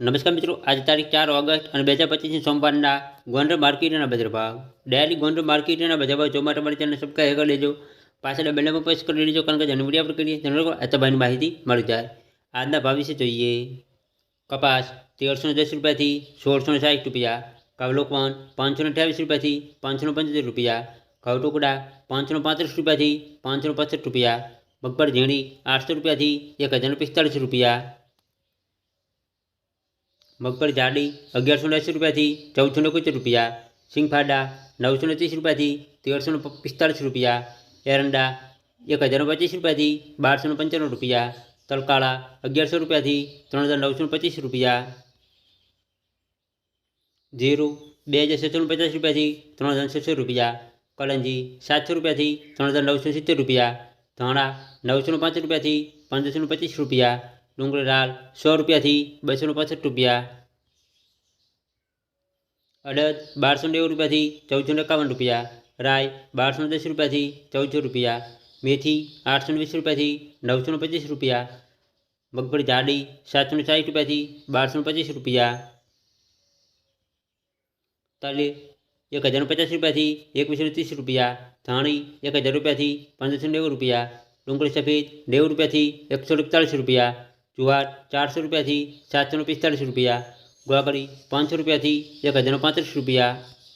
નમસ્કાર મિત્રો આજે તારીખ ચાર ઓગસ્ટ અને બે હજાર પચીસની સોમવારના ગોંડલ માર્કેટના બજાર ભાવ ડેલી ગોંડલ માર્કેટના બજાર ભાવ જોવા માટે મારી ચેનલ સબસ્ક્રાઈબ કરી લેજો પાછળ બેલમાં પ્રેસ કરી લેજો કારણ કે જેની વિડીયો આપણે કરીએ તેનો ભાઈની માહિતી મળી જાય આજના ભાવ વિશે જોઈએ કપાસ તેરસો ને દસ રૂપિયાથી સોળસો ને સાઠ રૂપિયા કાવલોકવાન પાંચસો ને અઠ્યાવીસ રૂપિયાથી પાંચસો ને પંચોતેર રૂપિયા ઘઉં ટુકડા પાંચસો ને પાંત્રીસ રૂપિયાથી પાંચસો ને પચીસ રૂપિયા મગફળી ઝીણી આઠસો રૂપિયાથી એક હજાર ને પિસ્તાળીસ રૂપિયા મગફળી જાડી અગિયારસો ને એંસી રૂપિયાથી ચૌદસો ને એકોતેર રૂપિયા સિંગફાડા નવસો ને ત્રીસ રૂપિયાથી તેરસો ને પિસ્તાળીસ રૂપિયા એરંડા એક હજાર પચીસ રૂપિયાથી બારસો ને પંચાણું રૂપિયા તલકાળા અગિયારસો રૂપિયાથી ત્રણ હજાર નવસો ને પચીસ રૂપિયા જીરું બે હજાર છસો ને પચાસ રૂપિયાથી ત્રણ હજાર છસો રૂપિયા કલંજી સાતસો રૂપિયાથી ત્રણ હજાર નવસો સિત્તેર રૂપિયા ધાણા નવસો ને પાંચ રૂપિયાથી પંદરસો ને પચીસ રૂપિયા ડુંગળી લાલ સો રૂપિયાથી બસો ને પાસઠ રૂપિયા અડદ બારસો નેવું રૂપિયાથી ચૌદસો ને એકાવન રૂપિયા રાય બારસો ને દસ રૂપિયાથી ચૌદસો રૂપિયા મેથી આઠસો ને વીસ રૂપિયાથી નવસો ને પચીસ રૂપિયા મગફળી જાડી સાતસો ને સાઠ રૂપિયાથી બારસો ને પચીસ રૂપિયા તલી એક હજાર પચાસ રૂપિયાથી એકવીસો ને ત્રીસ રૂપિયા ધાણી એક હજાર રૂપિયાથી પંદરસો નેવું રૂપિયા ડુંગળી સફેદ નેવું રૂપિયાથી એકસો એકતાલીસ રૂપિયા જુવાર ચારસો રૂપિયાથી સાતસો પિસ્તાળીસ રૂપિયા ગોળકડી પાંચસો રૂપિયાથી એક હજારનો પાંત્રીસ રૂપિયા